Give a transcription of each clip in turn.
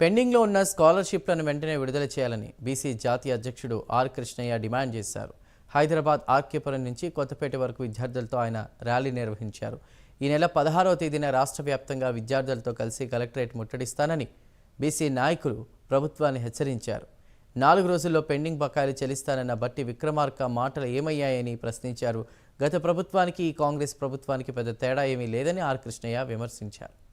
పెండింగ్లో ఉన్న స్కాలర్షిప్లను వెంటనే విడుదల చేయాలని బీసీ జాతీయ అధ్యక్షుడు ఆర్ కృష్ణయ్య డిమాండ్ చేశారు. హైదరాబాద్ ఆర్కేపురం నుంచి కొత్తపేట వరకు విద్యార్థులతో ఆయన ర్యాలీ నిర్వహించారు. ఈ నెల పదహారవ తేదీన రాష్ట్ర వ్యాప్తంగా విద్యార్థులతో కలిసి కలెక్టరేట్ ముట్టడిస్తానని బీసీ నాయకులు ప్రభుత్వాన్ని హెచ్చరించారు. నాలుగు రోజుల్లో పెండింగ్ బకాయిలు చెల్లిస్తానన్న బట్టి విక్రమార్క మాటలు ఏమయ్యాయని ప్రశ్నించారు. గత ప్రభుత్వానికి ఈ కాంగ్రెస్ ప్రభుత్వానికి పెద్ద తేడా ఏమీ లేదని ఆర్ కృష్ణయ్య విమర్శించారు.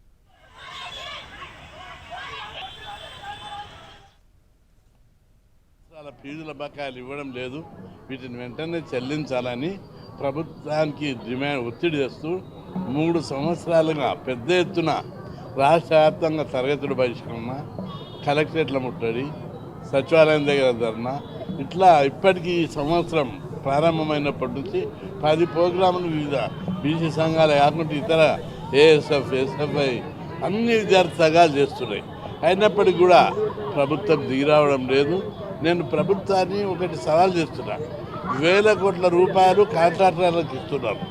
ఫీజుల బకాయిలు ఇవ్వడం లేదు. వీటిని వెంటనే చెల్లించాలని ప్రభుత్వానికి డిమాండ్ ఒత్తిడి చేస్తూ మూడు సంవత్సరాలుగా పెద్ద ఎత్తున రాష్ట్ర వ్యాప్తంగా తరగతుల బహిష్కరణ కలెక్టరేట్ల ముట్టడి సచివాలయం దగ్గర ధర్నా ఇట్లా ఇప్పటికీ ఈ సంవత్సరం ప్రారంభమైనప్పటి నుంచి పది ప్రోగ్రాములు వివిధ బీసీ సంఘాల కాకుండా ఇతర ఏఎస్ఎఫ్ ఎస్ఎఫ్ఐ అన్ని విద్యార్థి సంఘాలు చేస్తున్నాయి. అయినప్పటికీ కూడా ప్రభుత్వం దిగిరావడం లేదు. నేను ప్రభుత్వాన్ని ఒకటి సవాల్ చేస్తున్నా. వేల కోట్ల రూపాయలు కాంట్రాక్టర్లకు ఇస్తున్నారు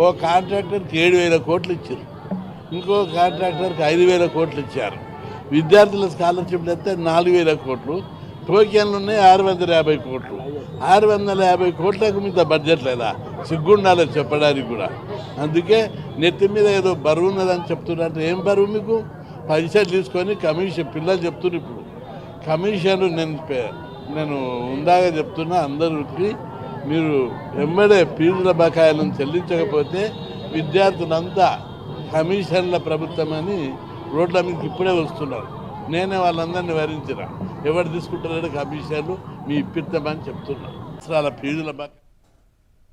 ఓ కాంట్రాక్టర్కి ఏడు వేల కోట్లు ఇచ్చారు. ఇంకో కాంట్రాక్టర్కి ఐదు వేల కోట్లు ఇచ్చారు. విద్యార్థుల స్కాలర్షిప్లు అయితే నాలుగు వేల కోట్లు. టోకెన్లు ఉన్నాయి ఆరు వందల యాభై కోట్లు. ఆరు వందల యాభై కోట్లకు మీద బడ్జెట్ లేదా? సిగ్గుండాలి చెప్పడానికి కూడా. అందుకే నెత్తి మీద ఏదో బరువు ఉన్నదని చెప్తున్నారు ఏం బరువు మీకు? పైసలు తీసుకొని కమిషన్ పిల్లలు చెప్తున్నారు ఇప్పుడు. కమిషన్ నేను నేను ఉందాగా చెప్తున్నా అందరికి మీరు ఎమ్మెడే ఫీజుల బకాయిలను చెల్లించకపోతే విద్యార్థులంతా కమిషన్ల ప్రభుత్వం అని రోడ్ల మీదకి ఇప్పుడే వస్తున్నారు. నేనే వాళ్ళందరినీ వరించిన ఎవరు తీసుకుంటారో కమిషన్లు మీ ఇప్పిస్తామని చెప్తున్నా. అసలు ఫీజుల బకాయి